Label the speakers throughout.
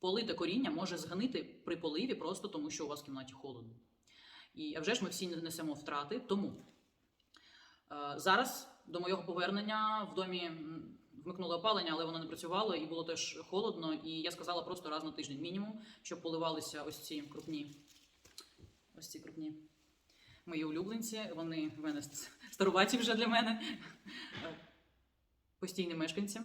Speaker 1: Полите коріння може згнити при поливі просто тому, що у вас в кімнаті холодно. І а вже ж ми всі несемо втрати. Тому е, зараз до моєго повернення в домі вмикнули опалення, але воно не працювало і було теж холодно. І я сказала просто раз на тиждень мінімум, щоб поливалися ось ці крупні, ось ці крупні мої улюбленці. Вони в мене старуваті вже для мене. Е, Постійні мешканці.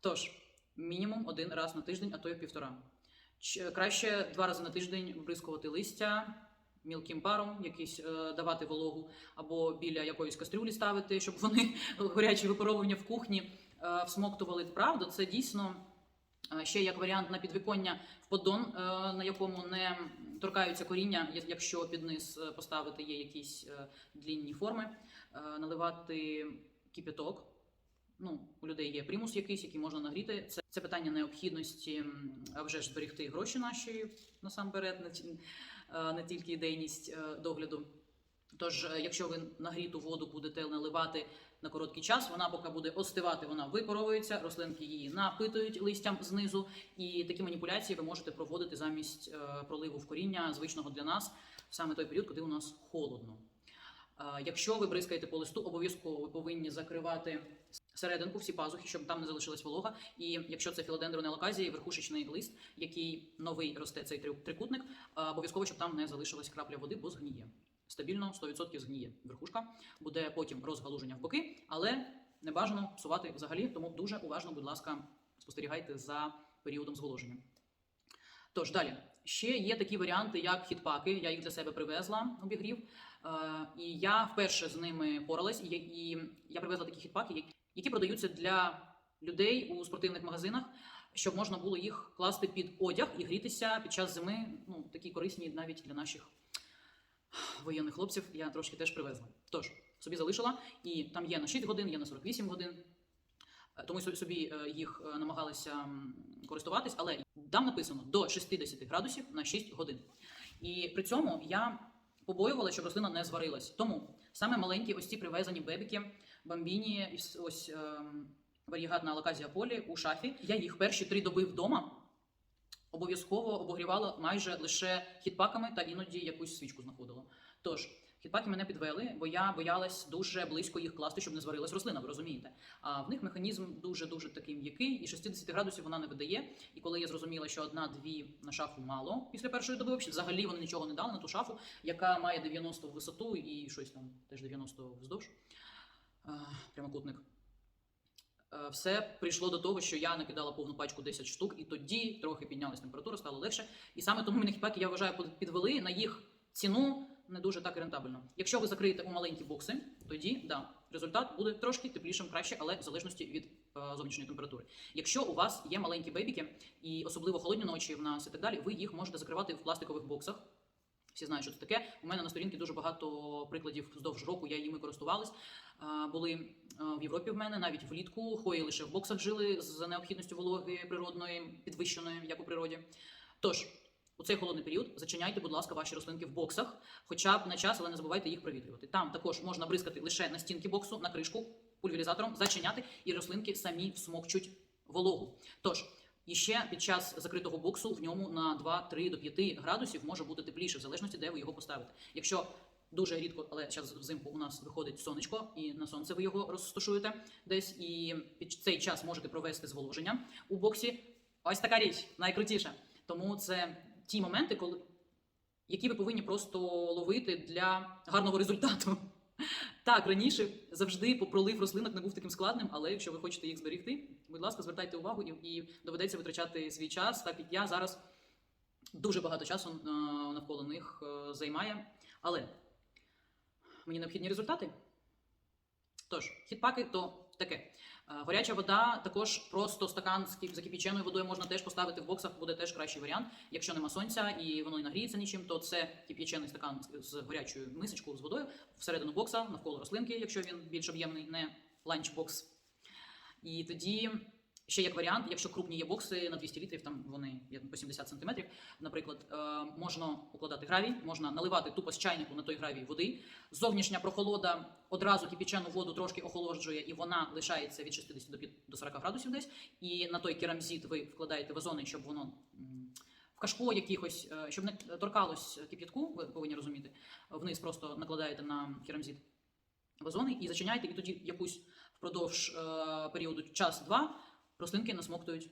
Speaker 1: Тож, мінімум один раз на тиждень, а то й півтора. Краще два рази на тиждень вбризкувати листя мілким паром, якийсь е, давати вологу, або біля якоїсь кастрюлі ставити, щоб вони горячі випаровування в кухні е, всмоктували. Правда, це дійсно е, ще як варіант на підвіконня в поддон, е, на якому не торкаються коріння, якщо під низ е, поставити є якісь длінні форми, наливати кипяток. Ну, у людей є примус якийсь, який можна нагріти. Це, це питання необхідності, а вже ж зберегти гроші наші насамперед, не, не тільки ідейність е, догляду. Тож, е, якщо ви нагріту воду будете наливати на короткий час, вона поки буде остивати, вона випаровується, рослинки її напитують листям знизу, і такі маніпуляції ви можете проводити замість е, проливу в коріння звичного для нас саме той період, коли у нас холодно. Якщо ви бризкаєте по листу, обов'язково ви повинні закривати серединку, всі пазухи, щоб там не залишилась волога. І якщо це філодендрон елоказії, верхушечний лист, який новий росте цей три- трикутник, е, обов'язково, щоб там не залишилась крапля води, бо згніє. Стабільно 100% згніє верхушка, буде потім розгалуження в боки, але не бажано псувати взагалі, тому дуже уважно, будь ласка, спостерігайте за періодом зволоження. Тож далі ще є такі варіанти, як хітпаки. Я їх для себе привезла обігрів. Е, і я вперше з ними поралась, і я привезла такі хітпаки, які- продаються для людей у спортивних магазинах, щоб можна було їх класти під одяг і грітися під час зими. Ну такі корисні навіть для наших воєнних хлопців. Я трошки теж привезла. Тож собі залишила, і там є на 6 годин, є на 48 годин. Е, Тому собі е, їх е, намагалася м, користуватись, але там написано до 60 градусів на 6 годин. І при цьому я побоювала, щоб рослина не зварилась. Тому саме маленькі ось ці привезені бебіки, бамбіні, ось ем, варігатна алаказія полі у шафі. Я їх перші три доби вдома обов'язково обогрівала майже лише хітпаками та іноді якусь свічку знаходила. Тож. Хітпаки мене підвели, бо я боялась дуже близько їх класти, щоб не зварилась рослина, ви розумієте. А в них механізм дуже дуже такий м'який, і 60 градусів вона не видає. І коли я зрозуміла, що одна-дві на шафу мало після першої доби, взагалі, вони нічого не дали на ту шафу, яка має 90 в висоту і щось там теж 90 вздовж. Прямокутник. Е, Все прийшло до того, що я накидала повну пачку 10 штук, і тоді трохи піднялась температура, стало легше. І саме тому мене хіпаки, я вважаю, підвели на їх ціну не дуже так рентабельно. Якщо ви закриєте у маленькі бокси, тоді да, результат буде трошки теплішим, краще, але в залежності від е, зовнішньої температури. Якщо у вас є маленькі бейбіки, і особливо холодні ночі в нас і так далі, ви їх можете закривати в пластикових боксах. Всі знають, що це таке. У мене на сторінці дуже багато прикладів вздовж року. Я їми користувалась. Були е, в Європі в мене навіть влітку. Хої лише в боксах жили з необхідністю вологи природної, підвищеної, як у природі. Тож у цей холодний період зачиняйте, будь ласка, ваші рослинки в боксах, хоча б на час, але не забувайте їх провітрювати. Там також можна бризкати лише на стінки боксу, на кришку пульверізатором, зачиняти, і рослинки самі всмокчуть вологу. Тож. І ще під час закритого боксу в ньому на 2-3 до 5 градусів може бути тепліше, в залежності, де ви його поставите. Якщо дуже рідко, але зараз взимку у нас виходить сонечко, і на сонце ви його розташуєте десь, і під цей час можете провести зволоження у боксі. Ось така річ, найкрутіша. Тому це ті моменти, коли які ви повинні просто ловити для гарного результату. Так, раніше завжди пролив рослинок не був таким складним, але якщо ви хочете їх зберегти, будь ласка, звертайте увагу і, і доведеться витрачати свій час, так як я зараз дуже багато часу е, навколо них е, займає. Але мені необхідні результати. Тож, хітпаки то таке. Е, Горяча вода, також просто стакан з закипіченою водою можна теж поставити в боксах, буде теж кращий варіант. Якщо нема сонця і воно не нагріється нічим, то це кип'ячений стакан з горячою мисочкою з водою всередину бокса, навколо рослинки, якщо він більш об'ємний, не ланчбокс. І тоді Ще як варіант, якщо крупні є бокси на 200 літрів, там вони по 70 сантиметрів, наприклад, е, можна укладати гравій, можна наливати тупо з чайнику на той гравій води. Зовнішня прохолода одразу кипячену воду трошки охолоджує, і вона лишається від 60 до під- до 40 градусів десь. І на той керамзит ви вкладаєте вазони, щоб воно в кашпо якихось, е, щоб не торкалось кип'ятку, ви повинні розуміти. Вниз просто накладаєте на керамзит вазони і зачиняєте, і тоді якусь впродовж е, періоду час-два рослинки насмоктують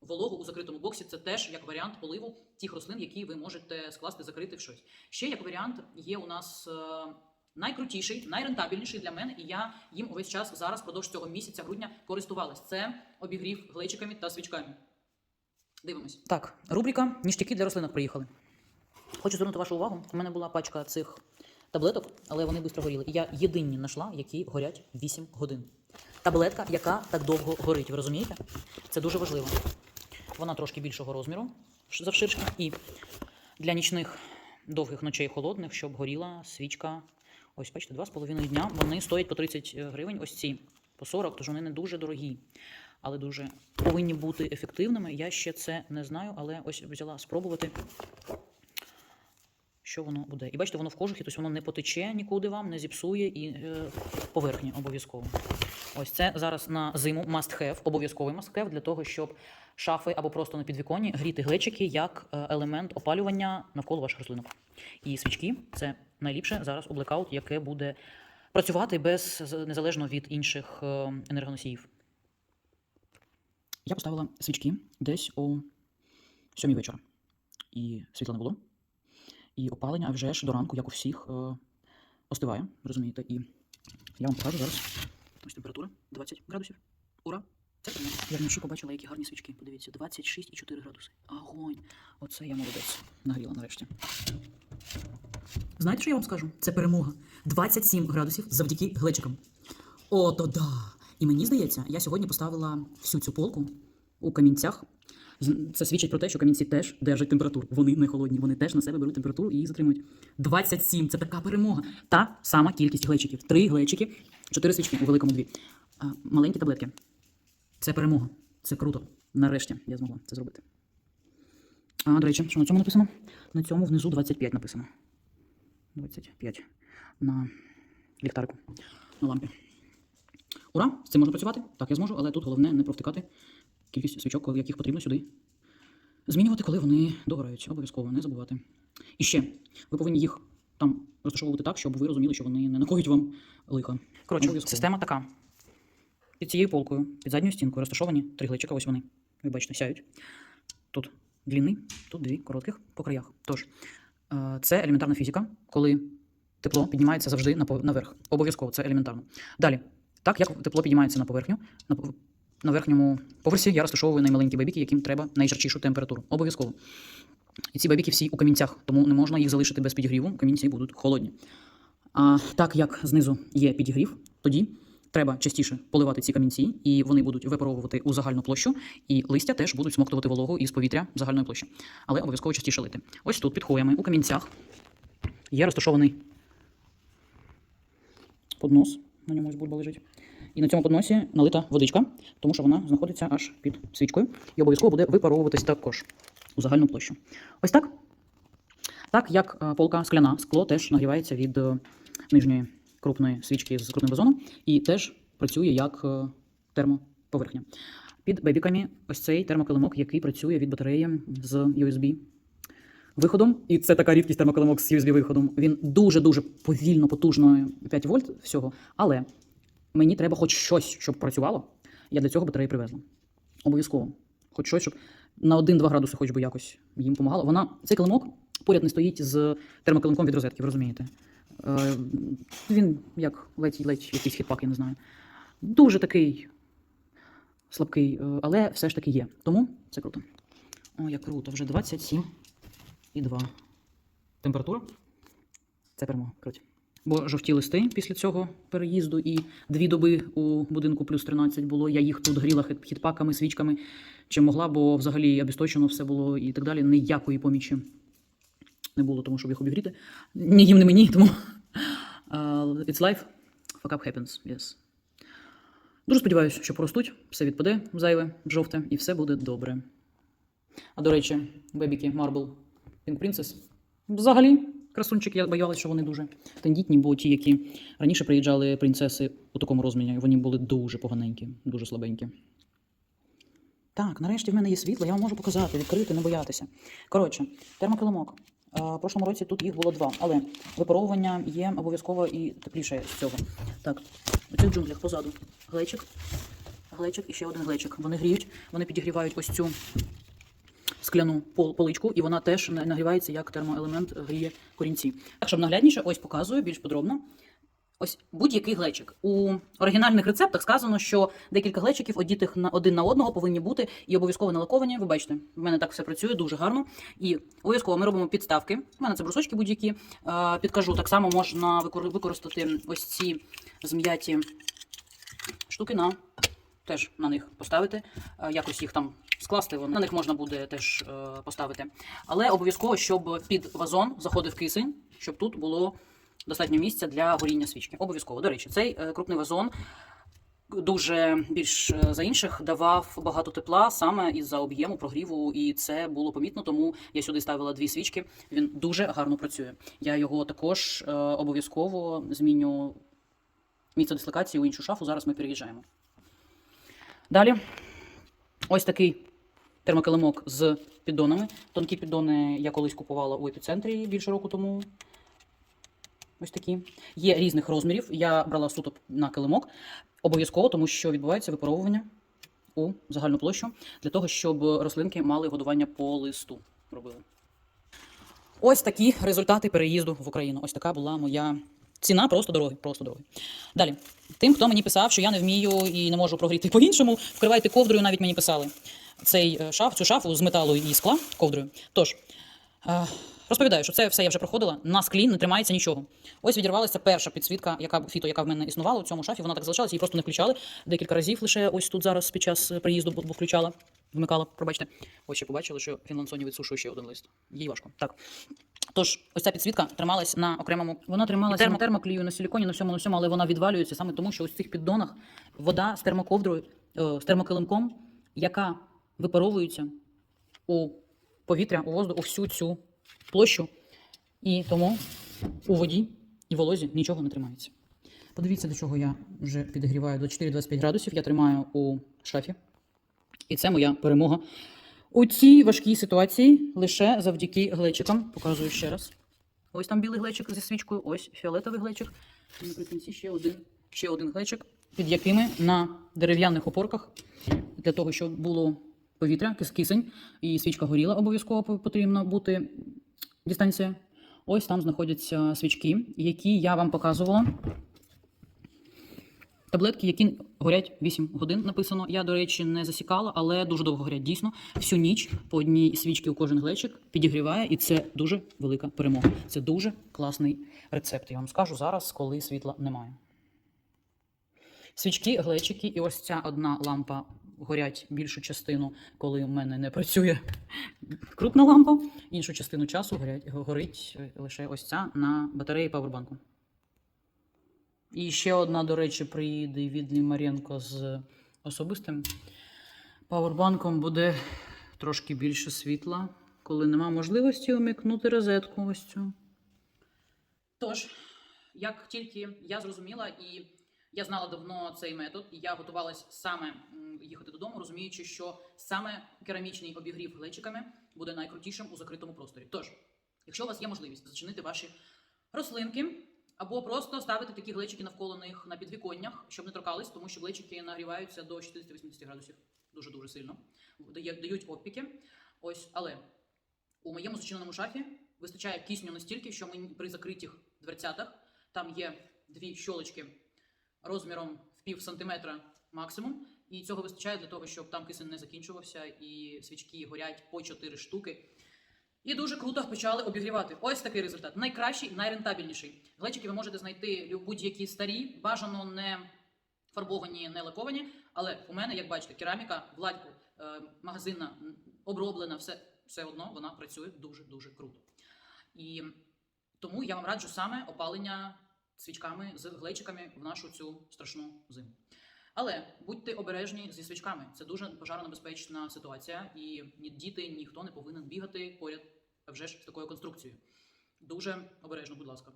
Speaker 1: вологу у закритому боксі. Це теж як варіант поливу тих рослин, які ви можете скласти, закрити в щось. Ще як варіант є у нас. е, Найкрутіший, найрентабельніший для мене, і я їм увесь час зараз впродовж цього місяця грудня користувалась. Це обігрів глечиками та свічками. Дивимось. Так, рубрика ніштяки для рослинок приїхали. Хочу звернути вашу увагу. У мене була пачка цих таблеток, але вони швидко горіли. І я єдині знайшла, які горять 8 годин. Таблетка, яка так довго горить, ви розумієте? Це дуже важливо. Вона трошки більшого розміру завширшки. І для нічних довгих ночей холодних, щоб горіла свічка. Ось, бачите, 2,5 дня. Вони стоять по 30 гривень. Ось ці по 40, тож вони не дуже дорогі, але дуже повинні бути ефективними. Я ще це не знаю, але ось взяла спробувати що воно буде. І бачите, воно в кожухі, тобто воно не потече нікуди вам, не зіпсує і е, поверхні обов'язково. Ось це зараз на зиму must have, обов'язковий must have для того, щоб шафи або просто на підвіконні гріти глечики як е, елемент опалювання навколо ваших рослинок. І свічки це найліпше зараз у блекаут, яке буде працювати без незалежно від інших е, енергоносіїв. Я поставила свічки десь о сьомій вечора. І світла не було. І опалення, а вже ж до ранку, як у всіх, е, остиває, розумієте? І я вам покажу зараз. Ось температура 20 градусів. Ура! Це приємно. Я вночі побачила, які гарні свічки. Подивіться, 26,4 градуси. Огонь! Оце я молодець. Нагріла нарешті. Знаєте, що я вам скажу? Це перемога. 27 градусів завдяки глечикам. О, то да! І мені здається, я сьогодні поставила всю цю полку у камінцях. Це свідчить про те, що камінці теж держать температуру. Вони не холодні, вони теж на себе беруть температуру і її затримують. 27 це така перемога. Та сама кількість глечиків. Три глечики, чотири свічки у великому дві. А, маленькі таблетки. Це перемога. Це круто. Нарешті я змогла це зробити. А, до речі, що на цьому написано? На цьому внизу 25 написано. 25 на ліхтарику, на лампі. Ура! З цим можна працювати? Так, я зможу, але тут головне не провтикати кількість свічок, яких потрібно сюди змінювати, коли вони догорають. Обов'язково не забувати. І ще ви повинні їх там розташовувати так, щоб ви розуміли, що вони не накоють вам лиха. Коротше, система така. Під цією полкою, під задньою стінкою розташовані три глечика, ось вони. Ви бачите, сяють. Тут длінний, тут дві коротких по краях. Тож, е, це елементарна фізика, коли тепло піднімається завжди наверх. Обов'язково, це елементарно. Далі, так як тепло піднімається на поверхню, на, верхньому поверсі я розташовую наймаленькі бабіки, яким треба найжарчішу температуру. Обов'язково. І ці бабіки всі у камінцях, тому не можна їх залишити без підігріву, камінці будуть холодні. А так як знизу є підігрів, тоді треба частіше поливати ці камінці, і вони будуть випаровувати у загальну площу, і листя теж будуть смоктувати вологу із повітря загальної площі. Але обов'язково частіше лити. Ось тут під хвоями у камінцях є розташований поднос. На ньому ось бульба лежить. І на цьому подносі налита водичка, тому що вона знаходиться аж під свічкою і обов'язково буде випаровуватись також у загальну площу. Ось так. Так як е, полка скляна, скло теж нагрівається від е, нижньої крупної свічки з крупним вазоном і теж працює як е, термоповерхня. Під бебіками ось цей термокилимок, який працює від батареї з USB виходом. І це така рідкість термокилимок з USB виходом. Він дуже-дуже повільно, потужно 5 вольт всього. Але мені треба хоч щось, щоб працювало. Я для цього батареї привезла. Обов'язково. Хоч щось, щоб на 1-2 градуси хоч би якось їм допомагало. Вона, цей килимок поряд не стоїть з термокилимком від розетки, розумієте. Е, він як ледь-ледь якийсь хітпак, я не знаю. Дуже такий слабкий, е, але все ж таки є. Тому це круто. О, як круто, вже 27 і 2. Температура. Це перемога. Круто. Бо жовті листи після цього переїзду і дві доби у будинку плюс 13 було. Я їх тут гріла хітпаками, свічками, чим могла, бо взагалі обісточено все було і так далі. Ніякої помічі не було, тому щоб їх обігріти. Ні їм, не мені, тому uh, it's life. Fuck up happens, yes. Дуже сподіваюся, що поростуть, все відпаде зайве, жовте, і все буде добре. А до речі, бебіки Marble Pink Princess взагалі красунчики, я боялася, що вони дуже тендітні, бо ті, які раніше приїжджали принцеси у такому розмірі, вони були дуже поганенькі, дуже слабенькі. Так, нарешті в мене є світло, я вам можу показати, відкрити, не боятися. Коротше, термокилимок. Е, В прошлому році тут їх було два, але випаровування є обов'язково і тепліше з цього. Так, у цих джунглях позаду глечик, глечик і ще один глечик. Вони гріють, вони підігрівають ось цю скляну поличку, і вона теж на- нагрівається як термоелемент гріє корінці. Так, щоб наглядніше, ось показую більш подробно. Ось будь-який глечик. У оригінальних рецептах сказано, що декілька глечиків, одітих на один на одного, повинні бути і обов'язково налаковані. Ви бачите, в мене так все працює дуже гарно. І обов'язково ми робимо підставки. У мене це брусочки будь-які. Підкажу, так само можна використати ось ці зм'яті штуки на теж на них поставити, якось їх там скласти. На них можна буде теж е, поставити. Але обов'язково, щоб під вазон заходив кисень, щоб тут було достатньо місця для горіння свічки. Обов'язково. До речі, цей е, крупний вазон дуже більш е, за інших давав багато тепла саме із-за об'єму прогріву, і це було помітно. Тому я сюди ставила дві свічки. Він дуже гарно працює. Я його також е, обов'язково зміню місце дислокації у іншу шафу. Зараз ми переїжджаємо. Далі ось такий термокилимок з піддонами. Тонкі піддони я колись купувала у епіцентрі більше року тому. Ось такі. Є різних розмірів. Я брала суто на килимок. Обов'язково, тому що відбувається випаровування у загальну площу для того, щоб рослинки мали годування по листу. Робили. Ось такі результати переїзду в Україну. Ось така була моя ціна просто дороги. Просто дороги. Далі, тим, хто мені писав, що я не вмію і не можу прогріти по-іншому, вкривайте ковдрою, навіть мені писали. Цей е, шаф, цю шафу з металу і скла ковдрою. Тож, е, розповідаю, що це все я вже проходила. На склі не тримається нічого. Ось відірвалася перша підсвітка, яка фіто, яка в мене існувала у цьому шафі. Вона так залишалася, її просто не включали. Декілька разів лише ось тут зараз під час е, приїзду бо включала, вмикала. Пробачте. Ось ще побачили, що Фінланд Соні відсушує ще один лист. Їй важко. Так. Тож, ось ця підсвітка трималась на окремому. Вона трималася термо термоклію на силіконі, на всьому, на всьому, але вона відвалюється саме тому, що ось в цих піддонах вода з термоковдрою, з термокилимком, яка випаровується у повітря, у воздух, у всю цю площу. І тому у воді і волозі нічого не тримається. Подивіться, до чого я вже підігріваю 24-25 градусів. Я тримаю у шафі. І це моя перемога. У цій важкій ситуації лише завдяки глечикам. Показую ще раз. Ось там білий глечик зі свічкою, ось фіолетовий глечик. І наприкінці ще один, ще один глечик, під якими на дерев'яних опорках для того, щоб було повітря, кис- кисень, і свічка горіла, обов'язково по- потрібно бути дистанція. Ось там знаходяться свічки, які я вам показувала. Таблетки, які горять 8 годин, написано. Я, до речі, не засікала, але дуже довго горять дійсно. Всю ніч по одній свічці у кожен глечик підігріває, і це дуже велика перемога. Це дуже класний рецепт. Я вам скажу зараз, коли світла немає. Свічки, глечики, і ось ця одна лампа горять більшу частину, коли в мене не працює крупна лампа. Іншу частину часу горять, горить лише ось ця на батареї павербанку. І ще одна, до речі, приїде від Лімаренко з особистим павербанком буде трошки більше світла, коли нема можливості умікнути розетку ось цю. Тож, як тільки я зрозуміла і я знала давно цей метод, і я готувалась саме їхати додому, розуміючи, що саме керамічний обігрів глечиками буде найкрутішим у закритому просторі. Тож, якщо у вас є можливість зачинити ваші рослинки, або просто ставити такі глечики навколо них на підвіконнях, щоб не торкались, тому що глечики нагріваються до 60-80 градусів дуже дуже сильно. Дають опіки. Ось, але у моєму зачиненому шафі вистачає кисню настільки, що мені при закритих дверцятах там є дві щолочки розміром в пів сантиметра максимум. І цього вистачає для того, щоб там кисень не закінчувався, і свічки горять по 4 штуки. І дуже круто почали обігрівати. Ось такий результат. Найкращий, найрентабельніший. Глечики ви можете знайти будь-які старі, бажано не фарбовані, не лаковані. Але у мене, як бачите, кераміка, владь, е, магазинна, оброблена, все, все одно вона працює дуже дуже круто. І тому я вам раджу саме опалення свічками з глечиками в нашу цю страшну зиму. Але будьте обережні зі свічками. Це дуже пожаронебезпечна ситуація, і ні діти, ніхто не повинен бігати поряд вже ж з такою конструкцією. Дуже обережно, будь ласка.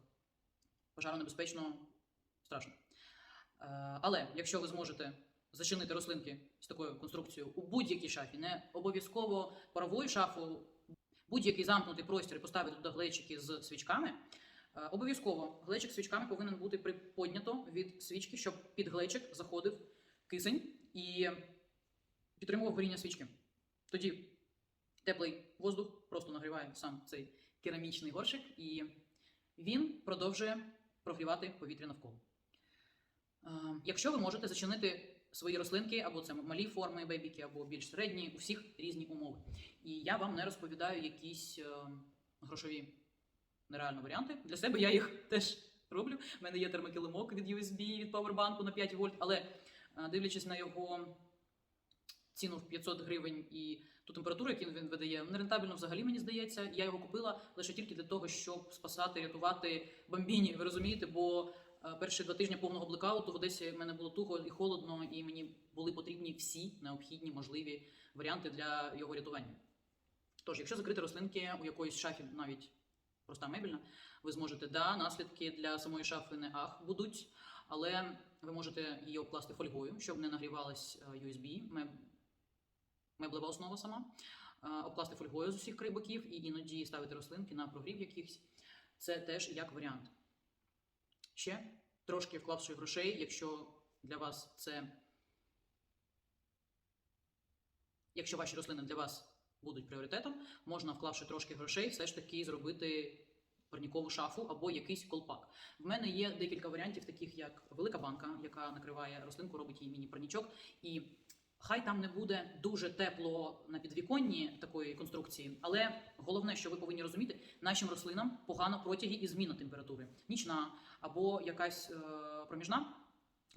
Speaker 1: Пожаронебезпечно страшно. Е, Але якщо ви зможете зачинити рослинки з такою конструкцією у будь-якій шафі, не обов'язково паровою шафу, будь-який замкнутий простір і поставити туди глечики з свічками. Е, Обов'язково глечик свічками повинен бути приподнято від свічки, щоб під глечик заходив кисень і підтримував горіння свічки. Тоді теплий воздух просто нагріває сам цей керамічний горщик, і він продовжує прогрівати повітря навколо. Е, Якщо ви можете зачинити свої рослинки, або це малі форми бейбіки, або більш середні, у всіх різні умови. І я вам не розповідаю якісь е, грошові нереальні варіанти. Для себе я їх теж роблю. У мене є термокилимок від USB, від павербанку на 5 вольт, але е, дивлячись на його ціну в 500 гривень і ту температуру, яку він видає, нерентабельно взагалі мені здається. Я його купила лише тільки для того, щоб спасати, рятувати бомбіні. Ви розумієте? Бо е, перші два тижні повного блекауту в Одесі в мене було туго і холодно, і мені були потрібні всі необхідні можливі варіанти для його рятування. Тож, якщо закрити рослинки у якоїсь шафі, навіть проста мебельна, ви зможете, да, наслідки для самої шафи не ах будуть, але ви можете її обкласти фольгою, щоб не нагрівалась е, USB, меблева основа сама, е, обкласти фольгою з усіх край боків і іноді ставити рослинки на прогрів якихось. Це теж як варіант. Ще трошки вклавши грошей, якщо для вас це. Якщо ваші рослини для вас будуть пріоритетом, можна, вклавши трошки грошей, все ж таки зробити парнікову шафу або якийсь колпак. В мене є декілька варіантів, таких як велика банка, яка накриває рослинку, робить їй міні-парнічок. І хай там не буде дуже тепло на підвіконні такої конструкції, але головне, що ви повинні розуміти, нашим рослинам погано протяги і зміна температури. Нічна або якась е, проміжна.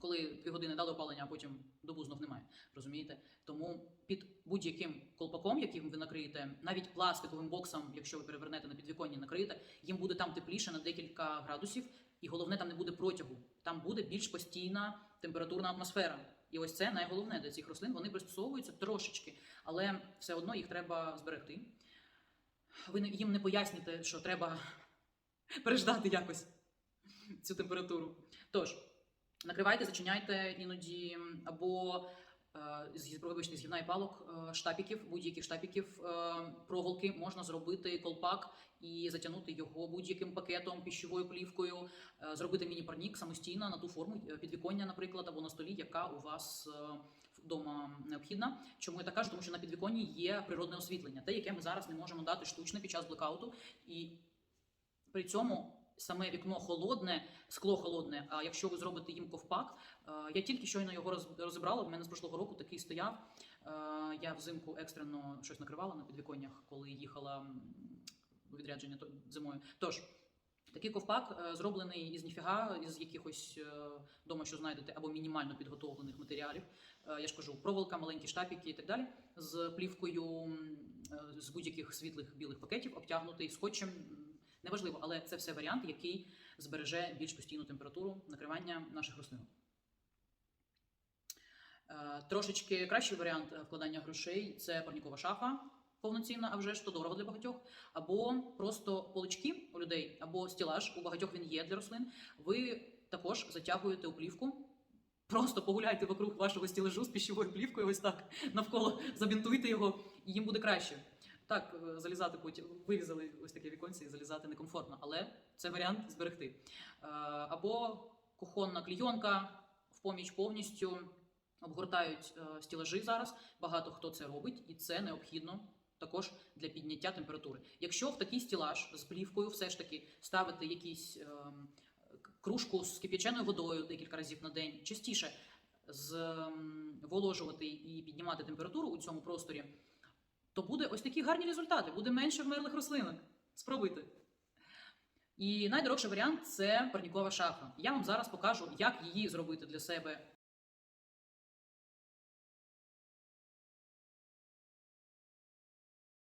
Speaker 1: Коли дві години дали опалення, а потім добу знов немає. Розумієте? Тому під будь-яким колпаком, яким ви накриєте, навіть пластиковим боксом, якщо ви перевернете на підвіконні, накриєте, їм буде там тепліше на декілька градусів, і головне, там не буде протягу. Там буде більш постійна температурна атмосфера. І ось це найголовне для цих рослин. Вони пристосовуються трошечки, але все одно їх треба зберегти. Ви їм не поясните, що треба переждати якось цю температуру. Тож. Накривайте, зачиняйте іноді або е, з вибачте, з гівна і палок е, штапіків, будь-яких штапіків, е, проволоки можна зробити колпак і затягнути його будь-яким пакетом, піщовою плівкою, зробити міні-парнік самостійно на ту форму підвіконня, наприклад, або на столі, яка у вас вдома необхідна. Чому я так кажу? Тому що на підвіконні є природне освітлення, те, яке ми зараз не можемо дати штучне під час блекауту, і при цьому саме вікно холодне, скло холодне. А якщо ви зробите їм ковпак, е, я тільки щойно його роз- розібрала. В мене з прошлого року такий стояв. Е, Я взимку екстрено щось накривала на підвіконнях, коли їхала у відрядження зимою. Тож. Такий ковпак е, зроблений із ніфіга, із якихось дома, що знайдете, або мінімально підготовлених матеріалів. Я ж кажу, проволока, маленькі штапіки і так далі. З плівкою з будь-яких світлих білих пакетів, обтягнутий скотчем. Неважливо, але це все варіант, який збереже більш постійну температуру накривання наших рослинок. Е, Трошечки кращий варіант вкладання грошей це парнікова шафа повноцінна, а вже ж то дорого для багатьох, або просто полички у людей, або стілаж. У багатьох він є для рослин. Ви також затягуєте у плівку. Просто погуляйте вокруг вашого стілажу з піщовою плівкою, ось так навколо забінтуйте його, і їм буде краще. Так, е, залізати потім вирізали ось таке віконце і залізати некомфортно, але це варіант зберегти. Е, Або кухонна клійонка в поміч повністю обгортають е, стілажі зараз. Багато хто це робить, і це необхідно також для підняття температури. Якщо в такий стілаж з плівкою все ж таки ставити якісь кружку з кип'яченою водою декілька разів на день, частіше зволожувати і піднімати температуру у цьому просторі, то буде ось такі гарні результати. Буде менше вмерлих рослинок. Спробуйте. І найдорожчий варіант це парнікова шафа. Я вам зараз покажу, як її зробити для себе